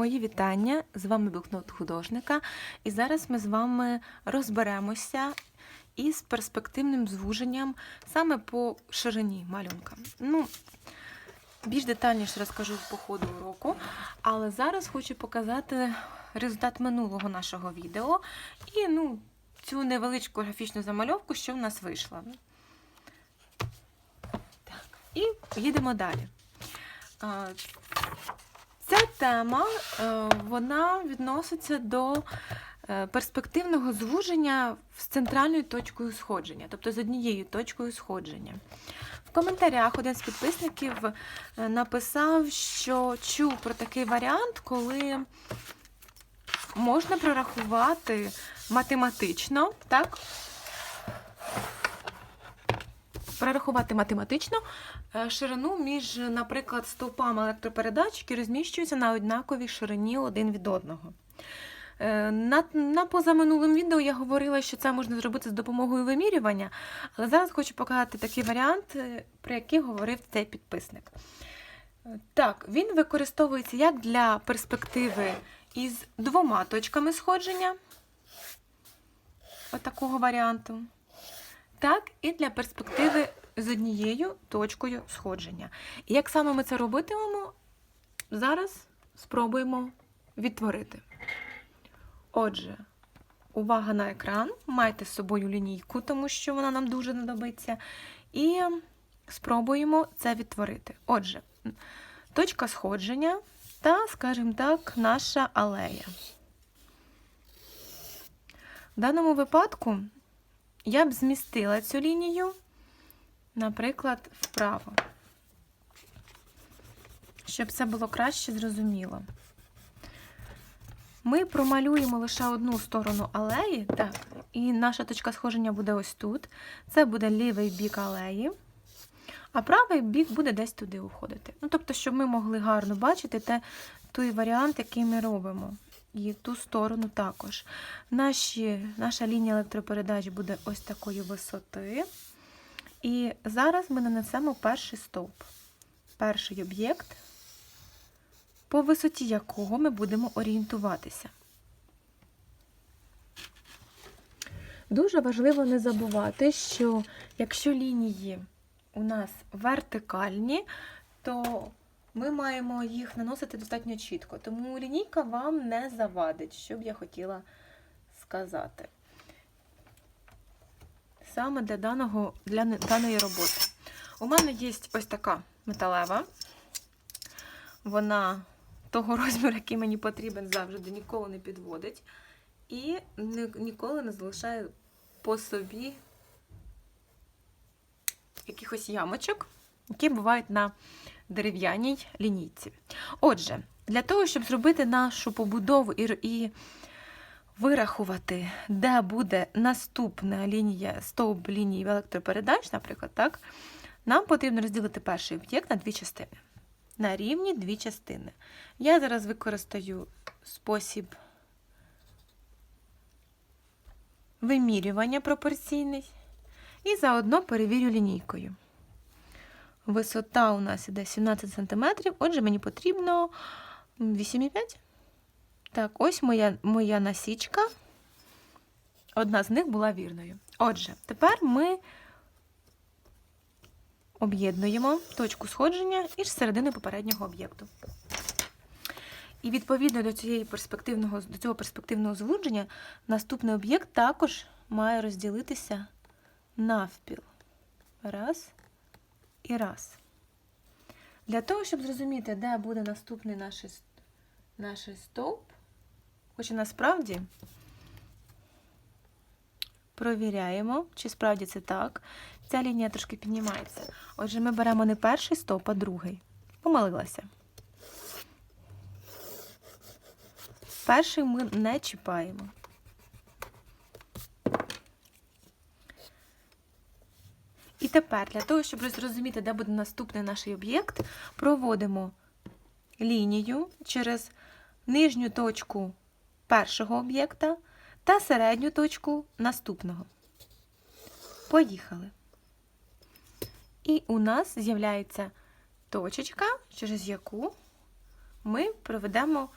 Мої вітання! З вами блокнот художника. І зараз ми з вами розберемося із перспективним звуженням саме по ширині малюнка. Ну, більш детальніше розкажу по ходу уроку, але зараз хочу показати результат минулого нашого відео і ну, цю невеличку графічну замальовку, що в нас вийшло. Так, і їдемо далі. Ця тема е, вона відноситься до е, перспективного звуження з центральною точкою сходження, тобто з однією точкою сходження. В коментарях один з підписників е, написав, що чув про такий варіант, коли можна прорахувати математично, так? Прорахувати математично е, ширину між, наприклад, стовпами електропередач, які розміщуються на однаковій ширині один від одного. Е, На, на позаминулому відео я говорила, що це можна зробити з допомогою вимірювання, але зараз хочу показати такий варіант, е, про який говорив цей підписник. Так, він використовується як для перспективи із двома точками сходження, отакого варіанту, так і для перспективи з однією точкою сходження. І як саме ми це робитимемо, зараз спробуємо відтворити. Отже, увага на екран. Майте з собою лінійку, тому що вона нам дуже знадобиться. І спробуємо це відтворити. Отже, точка сходження та, скажімо так, наша алея. В даному випадку я б змістила цю лінію, наприклад, вправо, щоб це було краще зрозуміло. Ми промалюємо лише одну сторону алеї, так, і наша точка сходження буде ось тут. Це буде лівий бік алеї, а правий бік буде десь туди уходити. Ну, тобто, щоб ми могли гарно бачити те, той варіант, який ми робимо. І ту сторону також. Наші, наша лінія електропередач буде ось такої висоти. І зараз ми нанесемо перший стовп. Перший об'єкт, по висоті якого ми будемо орієнтуватися. Дуже важливо не забувати, що якщо лінії у нас вертикальні, то ми маємо їх наносити достатньо чітко. Тому лінійка вам не завадить, що б я хотіла сказати. Саме для, даного, для даної роботи. У мене є ось така металева. Вона того розміру, який мені потрібен, завжди ніколи не підводить. І ніколи не залишає по собі якихось ямочок, які бувають на дерев'яній лінійці. Отже, для того, щоб зробити нашу побудову і, вирахувати, де буде наступна лінія, стовп лінії електропередач, наприклад, так, нам потрібно розділити перший об'єкт на дві частини. На рівні дві частини. Я зараз використаю спосіб вимірювання пропорційний і заодно перевірю лінійкою. Висота у нас іде 17 см, отже, мені потрібно 8,5. Так, ось моя, моя насічка. Одна з них була вірною. Отже, тепер ми об'єднуємо точку сходження із середини попереднього об'єкту. І відповідно до, цієї перспективного, до цього перспективного звудження, наступний об'єкт також має розділитися навпіл. Раз і раз. Для того, щоб зрозуміти, де буде наступний наш, наш стовп, хоча насправді провіряємо, чи справді це так. Ця лінія трошки піднімається. Отже, ми беремо не перший стовп, а другий. Помилилася. Перший ми не чіпаємо. І тепер, для того, щоб зрозуміти, де буде наступний наш об'єкт, проводимо лінію через нижню точку першого об'єкта та середню точку наступного. Поїхали. І у нас з'являється точечка, через яку ми проведемо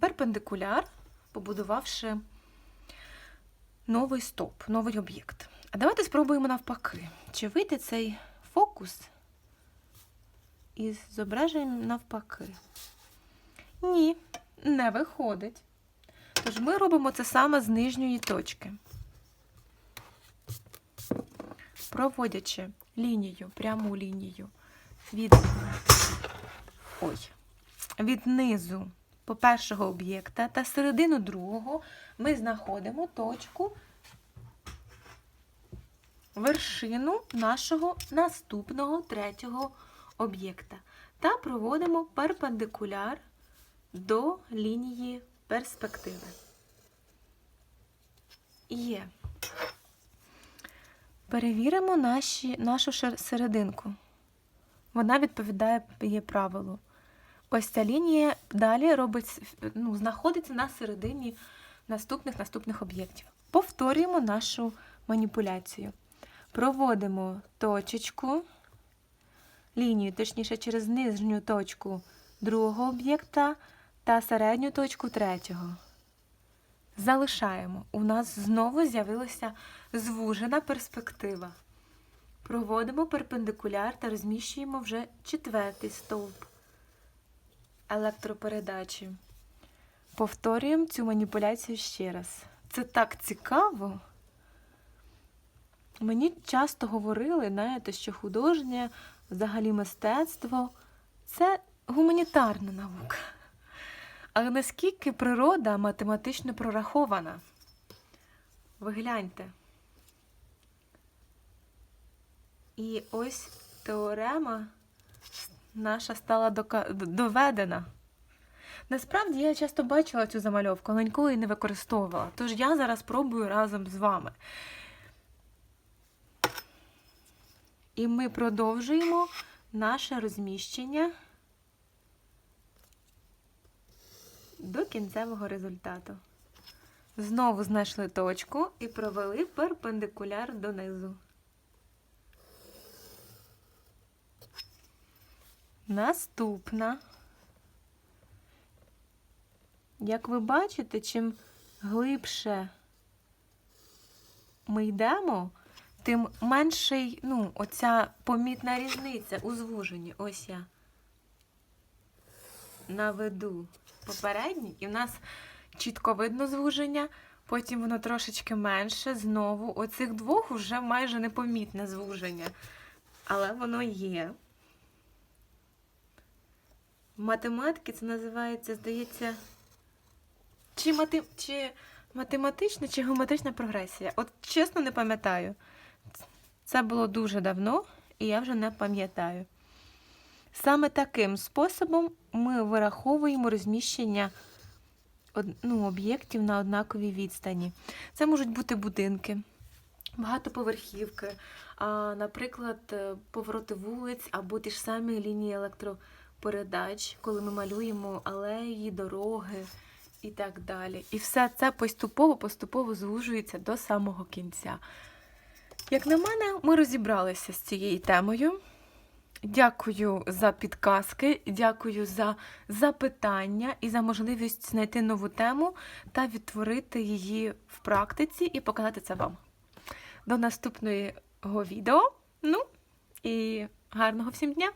перпендикуляр, побудувавши новий стоп, новий об'єкт. А давайте спробуємо навпаки. Чи вийде цей фокус із зображенням навпаки? Ні, не виходить. Тож ми робимо це саме з нижньої точки. Проводячи лінію, пряму лінію від, ой, від низу по першого об'єкта та середину другого, ми знаходимо точку вершину нашого наступного третього об'єкта та проводимо перпендикуляр до лінії перспективи. Є. Перевіримо наші, нашу серединку. Вона відповідає її правилу. Ось ця лінія далі робить, ну, знаходиться на середині наступних наступних об'єктів. Повторюємо нашу маніпуляцію. Проводимо точечку, лінію, точніше, через нижню точку другого об'єкта та середню точку третього. Залишаємо. У нас знову з'явилася звужена перспектива. Проводимо перпендикуляр та розміщуємо вже четвертий стовп електропередачі. Повторюємо цю маніпуляцію ще раз. Це так цікаво. Мені часто говорили, знаєте, що художнє, взагалі мистецтво це гуманітарна наука. Але наскільки природа математично прорахована? Ви гляньте. І ось теорема наша стала доведена. Насправді я часто бачила цю замальовку, але ніколи не використовувала. Тож я зараз пробую разом з вами. І ми продовжуємо наше розміщення до кінцевого результату. Знову знайшли точку і провели перпендикуляр донизу. Наступна. Як ви бачите, чим глибше ми йдемо, тим менший, ну, оця помітна різниця у звуженні. Ось я наведу попередній, і в нас чітко видно звуження, потім воно трошечки менше, знову. Оцих двох вже майже непомітне звуження. Але воно є. В математиці це називається, здається, чи, мати... чи математична, чи геометрична прогресія. От чесно не пам'ятаю. Це було дуже давно, і я вже не пам'ятаю. Саме таким способом ми вираховуємо розміщення ну, об'єктів на однаковій відстані. Це можуть бути будинки, багатоповерхівки, а, наприклад, е, повороти вулиць або ті ж самі лінії електропередач, коли ми малюємо алеї, дороги і так далі. І все це поступово-поступово звужується до самого кінця. Як на мене, ми розібралися з цією темою. Дякую за підказки, дякую за запитання і за можливість знайти нову тему та відтворити її в практиці і показати це вам. До наступного відео. Ну і гарного всім дня!